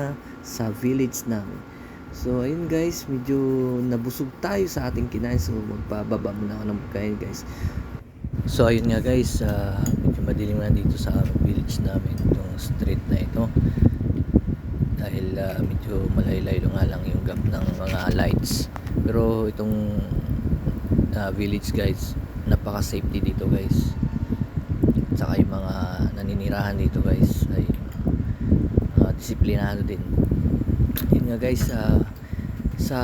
na sa village namin. So ayun guys, medyo nabusog tayo sa ating kinain so magpababa muna ako ng pagkain guys. So ayun nga guys, ah, medyo madilim na dito sa village namin itong street na ito. Dahil ah, medyo malayo-layo nga lang yung gap ng mga lights. Pero itong ah, village guys, napaka safety dito guys. Tsaka yung mga naninirahan dito guys ay disiplinado din. Yun nga guys, ah, sa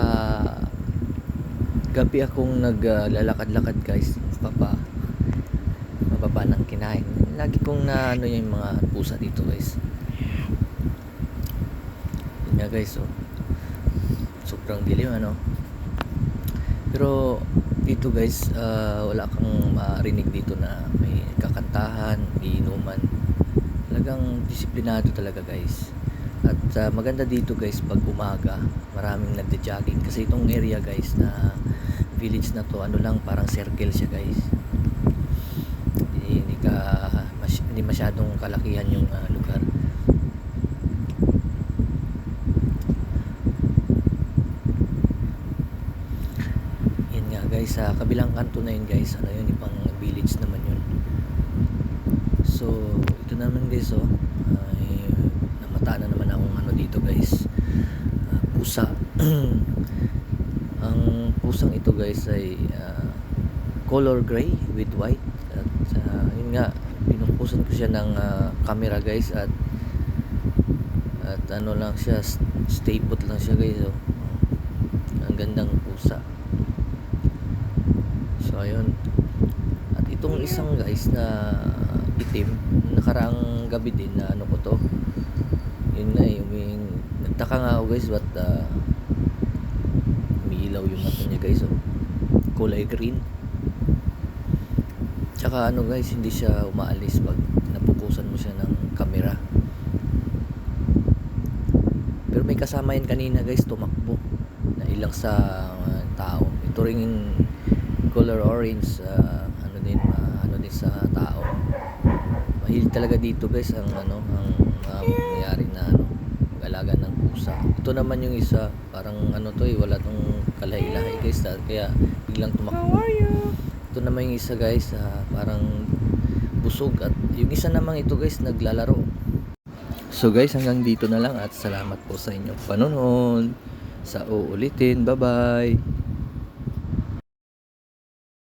gabi akong naglalakad-lakad guys, papa mababa ng kinain. Lagi kong na ano yung mga pusa dito guys. Yun nga guys, oh. Sobrang dilim ano. Pero dito guys, ah, wala kang marinig dito na may kakantahan, iinuman. Talagang disiplinado talaga guys. At ah, maganda dito guys pag umaga, maraming nagja-jogging kasi itong area guys na village na to, ano lang parang circle siya guys. Hindi, hindi ka mas, hindi masyadong kalakihan yung ah, lugar. Yan nga guys, sa kabilang kanto na yun guys, ano yun, ibang village naman yun. So, ito naman guys, oh, ay, namata na dito guys, ah, pusa. Ang pusang ito guys ay ah, color gray with white. At ah, yun nga, pinupusan ko siya ng ah, camera guys at at ano lang siya, stay put lang siya guys. Oh. Ang gandang pusa. So ayun. At itong isang guys na itim, nakaraang gabi din na ano ko to. Yun nga eh, uming, nagtaka nga ako guys but uh, umiilaw yung mata niya guys oh. Kulay green. Tsaka ano guys, hindi siya umaalis pag napupusan mo siya ng camera. Pero may kasama yan kanina guys, tumakbo. Na ilang sa uh, tao. Ito rin color orange, uh, ano din, uh, ano din sa tao. Mahilig talaga dito guys ang ano, ang uh, nangyari na ano, galaga ng pusa. Ito naman yung isa, parang ano to eh, wala tong kalahi-lahi guys, ah, kaya biglang tumakbo. Ito naman yung isa guys, ah, parang busog at yung isa naman ito guys naglalaro. So guys, hanggang dito na lang at salamat po sa inyong panonood. Sa uulitin. Bye-bye.